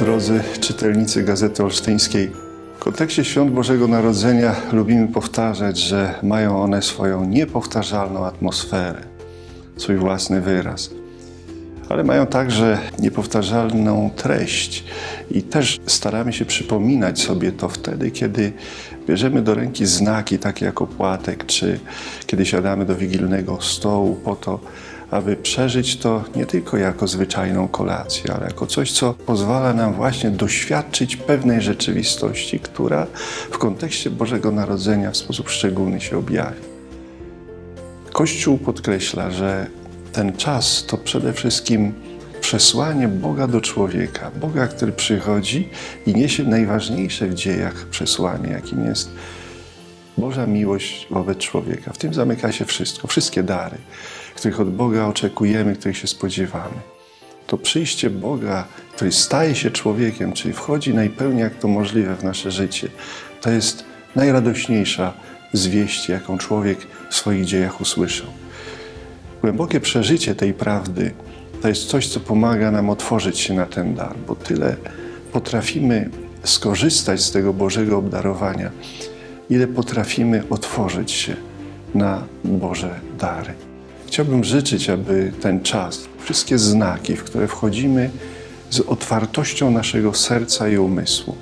drodzy czytelnicy Gazety Olsztyńskiej. W kontekście świąt Bożego Narodzenia lubimy powtarzać, że mają one swoją niepowtarzalną atmosferę, swój własny wyraz. Ale mają także niepowtarzalną treść i też staramy się przypominać sobie to wtedy, kiedy bierzemy do ręki znaki takie jak opłatek, czy kiedy siadamy do wigilnego stołu po to, aby przeżyć to nie tylko jako zwyczajną kolację, ale jako coś, co pozwala nam właśnie doświadczyć pewnej rzeczywistości, która w kontekście Bożego Narodzenia w sposób szczególny się objawi. Kościół podkreśla, że ten czas to przede wszystkim przesłanie Boga do człowieka. Boga, który przychodzi i niesie najważniejsze w dziejach przesłanie, jakim jest Boża miłość wobec człowieka. W tym zamyka się wszystko, wszystkie dary, których od Boga oczekujemy, których się spodziewamy. To przyjście Boga, który staje się człowiekiem, czyli wchodzi najpełniej jak to możliwe w nasze życie, to jest najradośniejsza zwieść, jaką człowiek w swoich dziejach usłyszał. Głębokie przeżycie tej prawdy to jest coś, co pomaga nam otworzyć się na ten dar, bo tyle potrafimy skorzystać z tego Bożego obdarowania, ile potrafimy otworzyć się na Boże dary. Chciałbym życzyć, aby ten czas, wszystkie znaki, w które wchodzimy z otwartością naszego serca i umysłu,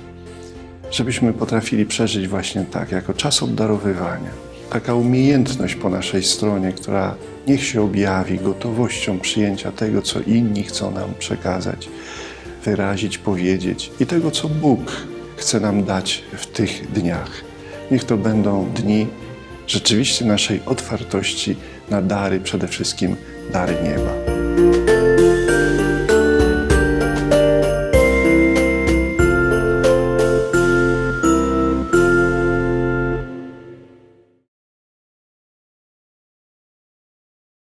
żebyśmy potrafili przeżyć właśnie tak, jako czas obdarowywania. Taka umiejętność po naszej stronie, która niech się objawi gotowością przyjęcia tego, co inni chcą nam przekazać, wyrazić, powiedzieć i tego, co Bóg chce nam dać w tych dniach. Niech to będą dni rzeczywiście naszej otwartości na dary, przede wszystkim dary nieba.